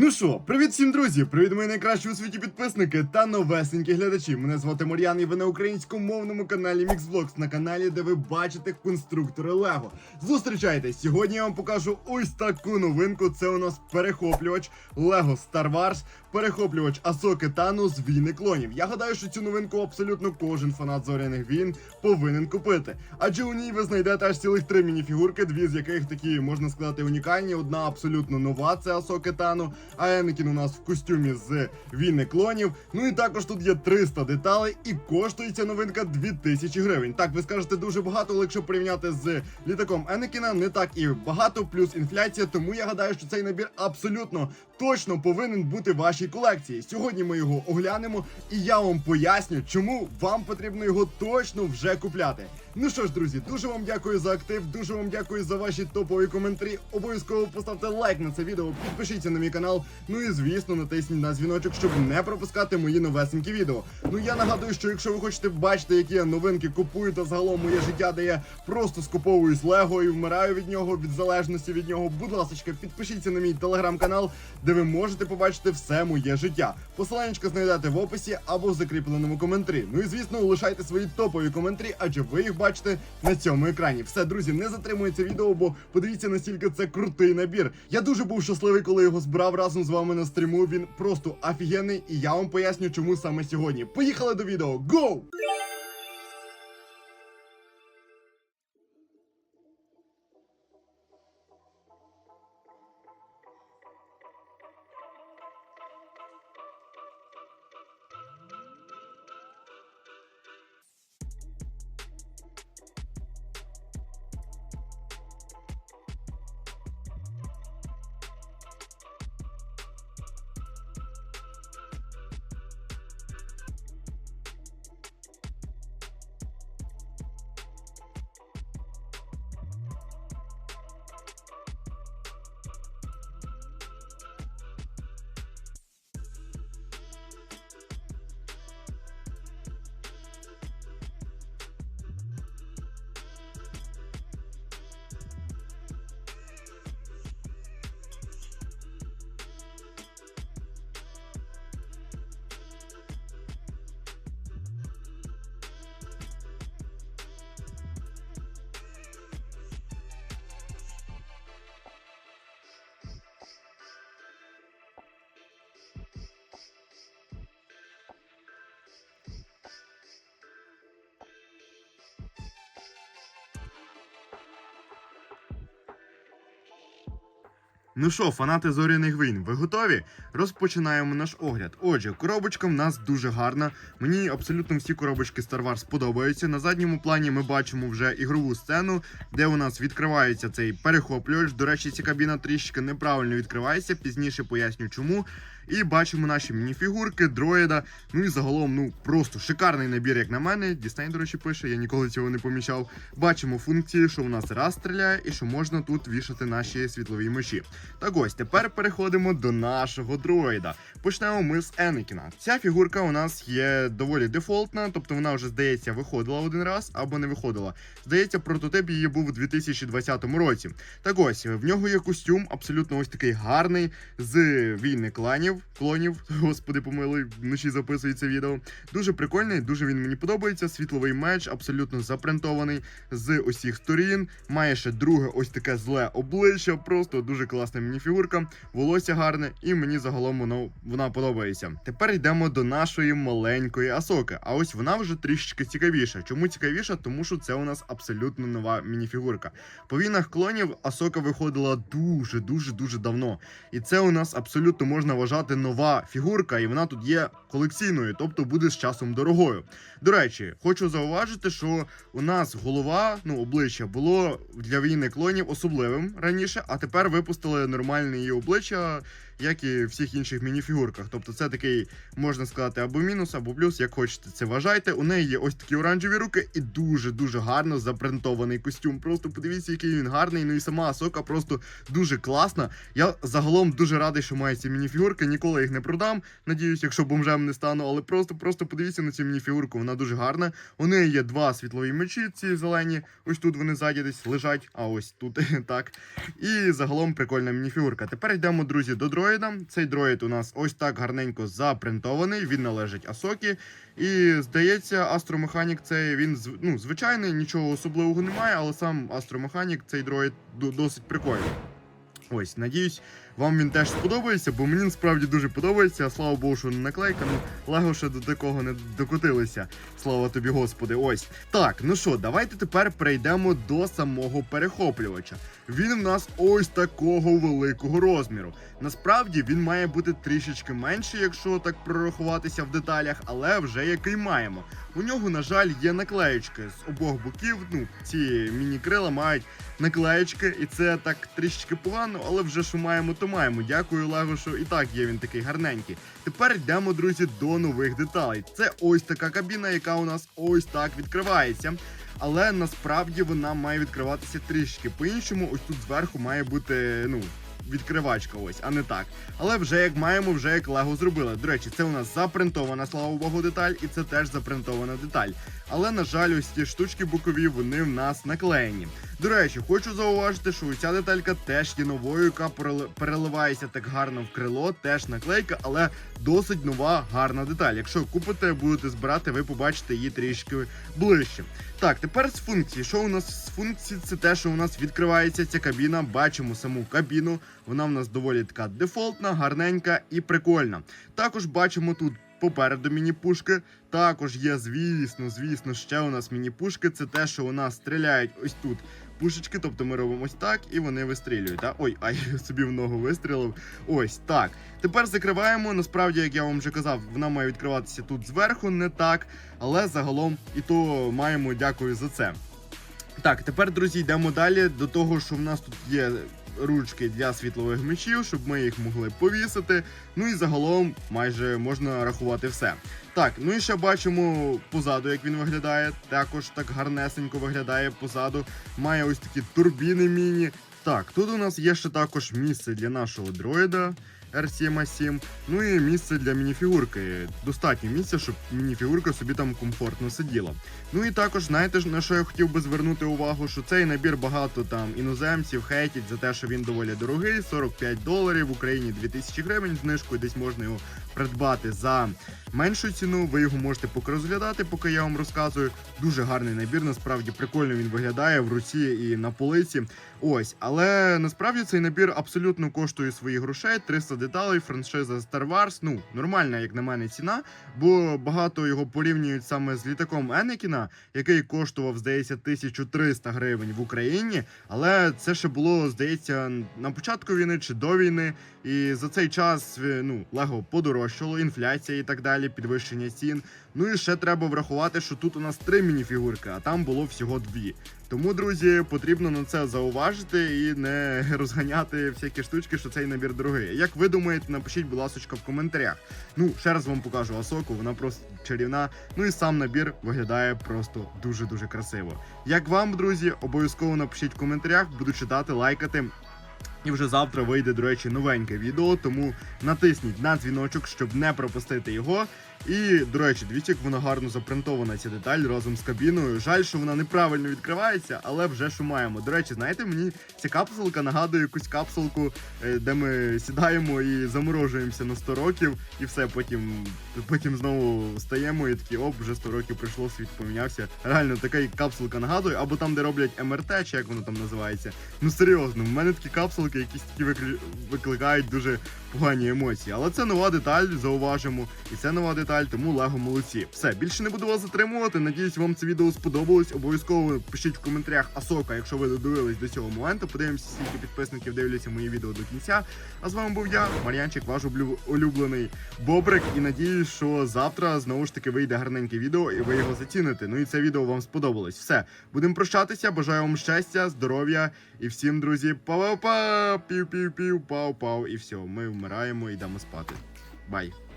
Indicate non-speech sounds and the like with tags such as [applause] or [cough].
Ну що, привіт всім друзі! Привіт мої найкращі у світі підписники та новесенькі глядачі. Мене звати Мар'ян і ви на українськомовному каналі MixVlogs, на каналі, де ви бачите конструктори Лего. Зустрічайтесь! Сьогодні я вам покажу ось таку новинку. Це у нас перехоплювач Lego Star Wars, перехоплювач Асоки Тану з війни клонів. Я гадаю, що цю новинку абсолютно кожен фанат зоряних війн повинен купити. Адже у ній ви знайдете аж цілих три мініфігурки, дві з яких такі можна сказати унікальні. Одна абсолютно нова, це Асоки Тану. А Енекін у нас в костюмі з війни клонів. Ну і також тут є 300 деталей, і коштує ця новинка 2000 гривень. Так, ви скажете дуже багато, але якщо порівняти з літаком Енекіна, не так і багато, плюс інфляція. Тому я гадаю, що цей набір абсолютно точно повинен бути в вашій колекції. Сьогодні ми його оглянемо, і я вам поясню, чому вам потрібно його точно вже купляти. Ну що ж, друзі, дуже вам дякую за актив, дуже вам дякую за ваші топові коментарі. Обов'язково поставте лайк на це відео, підпишіться на мій канал. Ну і звісно, натисніть на дзвіночок, щоб не пропускати мої новесенькі відео. Ну я нагадую, що якщо ви хочете бачити, які я новинки купую та загалом моє життя, де я просто скуповуюсь Лего і вмираю від нього від залежності від нього. Будь ласка, підпишіться на мій телеграм-канал, де ви можете побачити все моє життя. Посиланнячко знайдете в описі або в закріпленому коментарі. Ну і звісно, лишайте свої топові коментарі, адже ви їх бачите на цьому екрані. Все, друзі, не затримується відео, бо подивіться наскільки це крутий набір. Я дуже був щасливий, коли його збирав разом з вами на стріму. Він просто офігенний, і я вам поясню, чому саме сьогодні. Поїхали до відео. Гоу! Ну що, фанати зоряних війн, ви готові? Розпочинаємо наш огляд. Отже, коробочка в нас дуже гарна. Мені абсолютно всі коробочки Star Wars подобаються. На задньому плані ми бачимо вже ігрову сцену, де у нас відкривається цей перехоплювач. До речі, ця кабіна трішки неправильно відкривається. Пізніше поясню, чому. І бачимо наші мініфігурки, дроїда. Ну і загалом, ну просто шикарний набір, як на мене. Дісней, до речі, пише, я ніколи цього не помічав. Бачимо функції, що у нас раз стріляє, і що можна тут вішати наші світлові мечі. Так ось тепер переходимо до нашого дроїда. Почнемо ми з Енекіна. Ця фігурка у нас є доволі дефолтна, тобто вона вже, здається, виходила один раз або не виходила. Здається, прототип її був у 2020 році. Так ось в нього є костюм, абсолютно ось такий гарний з війни кланів. Клонів, [laughs] господи, помилуй, вночі записується відео. Дуже прикольний, дуже він мені подобається. Світловий меч, абсолютно запринтований з усіх сторін. Має ще друге ось таке зле обличчя. Просто дуже класна мініфігурка, волосся гарне, і мені загалом воно вона подобається. Тепер йдемо до нашої маленької асоки. А ось вона вже трішечки цікавіша. Чому цікавіша? Тому що це у нас абсолютно нова мініфігурка. По війнах клонів Асока виходила дуже, дуже, дуже давно. І це у нас абсолютно можна вважати нова фігурка, і вона тут є колекційною, тобто буде з часом дорогою. До речі, хочу зауважити, що у нас голова, ну обличчя було для війни клонів особливим раніше, а тепер випустили нормальне її обличчя як і в всіх інших мініфігурках. Тобто це такий, можна сказати, або мінус, або плюс, як хочете це вважайте. У неї є ось такі оранжеві руки і дуже-дуже гарно запринтований костюм. Просто подивіться, який він гарний. Ну і сама Асока просто дуже класна. Я загалом дуже радий, що маю ці мініфігурки. Ніколи їх не продам. Надіюсь, якщо бомжем не стану, але просто просто подивіться на цю мініфігурку. Вона дуже гарна. У неї є два світлові мечі, ці зелені. Ось тут вони ззаді десь лежать, а ось тут [laughs] так. І загалом прикольна мініфігурка. Тепер йдемо, друзі, до дроїда. Дроїда. Цей дроїд у нас ось так гарненько запринтований. Він належить Асокі. І здається, астромеханік цей він ну, звичайний, нічого особливого немає, але сам астромеханік цей дроїд досить прикольний. Ось, надіюсь, вам він теж сподобається, бо мені насправді дуже подобається. Слава Богу, що не наклейка. Ну, Лего ще до такого не докотилися. Слава тобі, Господи. Ось. Так, ну що, давайте тепер перейдемо до самого перехоплювача. Він в нас ось такого великого розміру. Насправді він має бути трішечки менший, якщо так прорахуватися в деталях, але вже який маємо. У нього, на жаль, є наклеєчки з обох боків. Ну, ці міні-крила мають наклеєчки, і це так трішечки погано, але вже що маємо, то маємо. Дякую, Лего, що і так є він такий гарненький. Тепер йдемо, друзі, до нових деталей. Це ось така кабіна, яка у нас ось так відкривається. Але насправді вона має відкриватися трішки по-іншому. Ось тут зверху має бути, ну. Відкривачка ось, а не так. Але вже як маємо, вже як Лего зробили. До речі, це у нас запринтована, слава Богу, деталь, і це теж запринтована деталь. Але, на жаль, ось ті штучки бокові, вони в нас наклеєні. До речі, хочу зауважити, що ця деталька теж є новою, яка переливається так гарно в крило, теж наклейка, але досить нова, гарна деталь. Якщо купите, будете збирати, ви побачите її трішки ближче. Так, тепер з функції. Що у нас з функції? Це те, що у нас відкривається ця кабіна. Бачимо саму кабіну. Вона в нас доволі така дефолтна, гарненька і прикольна. Також бачимо тут. Попереду міні-пушки. Також є, звісно, звісно, ще у нас міні-пушки. Це те, що у нас стріляють ось тут пушечки. Тобто ми робимо ось так і вони вистрілюють. Да? Ой, ай, [laughs] собі в ногу вистрілив. Ось так. Тепер закриваємо. Насправді, як я вам вже казав, вона має відкриватися тут зверху, не так. Але загалом і то маємо дякую за це. Так, тепер, друзі, йдемо далі до того, що в нас тут є ручки для світлових мечів, щоб ми їх могли повісити. Ну і загалом майже можна рахувати все. Так, ну і ще бачимо позаду, як він виглядає. Також так гарнесенько виглядає позаду. Має ось такі турбіни міні. Так, тут у нас є ще також місце для нашого дроїда. R7A7, ну і місце для мініфігурки. Достатньо місця, щоб мініфігурка собі там комфортно сиділа. Ну і також, знаєте, на що я хотів би звернути увагу, що цей набір багато там іноземців хейтять за те, що він доволі дорогий, 45 доларів в Україні 2000 гривень знижку, десь можна його придбати за меншу ціну. Ви його можете поки розглядати, поки я вам розказую. Дуже гарний набір, насправді прикольно він виглядає в руці і на полиці. Ось, але насправді цей набір абсолютно коштує своїх грошей. 300 деталей, франшиза Star Wars. Ну, нормальна, як на мене, ціна, бо багато його порівнюють саме з літаком Енекіна, який коштував, здається, 1300 гривень в Україні. Але це ще було, здається, на початку війни чи до війни. І за цей час е, ну, Лего подорожчало, інфляція і так далі, підвищення цін. Ну і ще треба врахувати, що тут у нас три мініфігурки, а там було всього дві. Тому, друзі, потрібно на це зауважити і не [laughs] розганяти всякі штучки, що цей набір дорогий. Як ви думаєте, напишіть, будь ласка, в коментарях. Ну, ще раз вам покажу Асоку, вона просто чарівна. Ну і сам набір виглядає просто дуже-дуже красиво. Як вам, друзі, обов'язково напишіть в коментарях, буду читати, лайкати. І вже завтра вийде, до речі, новеньке відео, тому натисніть на дзвіночок, щоб не пропустити його. І, до речі, дивіться, як вона гарно запринтована ця деталь разом з кабіною. Жаль, що вона неправильно відкривається, але вже що маємо. До речі, знаєте, мені ця капсулка нагадує якусь капсулку, е, де ми сідаємо і заморожуємося на 100 років, і все, потім, потім знову встаємо і такі, оп, вже 100 років пройшло, світ помінявся. Реально, така капсулка нагадує, або там, де роблять МРТ, чи як воно там називається. Ну серйозно, в мене такі капсулки, якісь такі викликають дуже погані емоції. Але це нова деталь, зауважимо. І це нова деталь, тому Лего молодці. Все, більше не буду вас затримувати. Надіюсь, вам це відео сподобалось. Обов'язково пишіть в коментарях Асока, якщо ви додивились до цього моменту. Подивимося, скільки підписників дивляться мої відео до кінця. А з вами був я, Мар'янчик, ваш улюблений Бобрик. І надіюсь, що завтра знову ж таки вийде гарненьке відео, і ви його заціните. Ну і це відео вам сподобалось. Все, будемо прощатися. Бажаю вам щастя, здоров'я і всім, друзі, па-па-па, пів-пів-пів, пау-пау. І все, ми вмираємо і йдемо спати. Бай.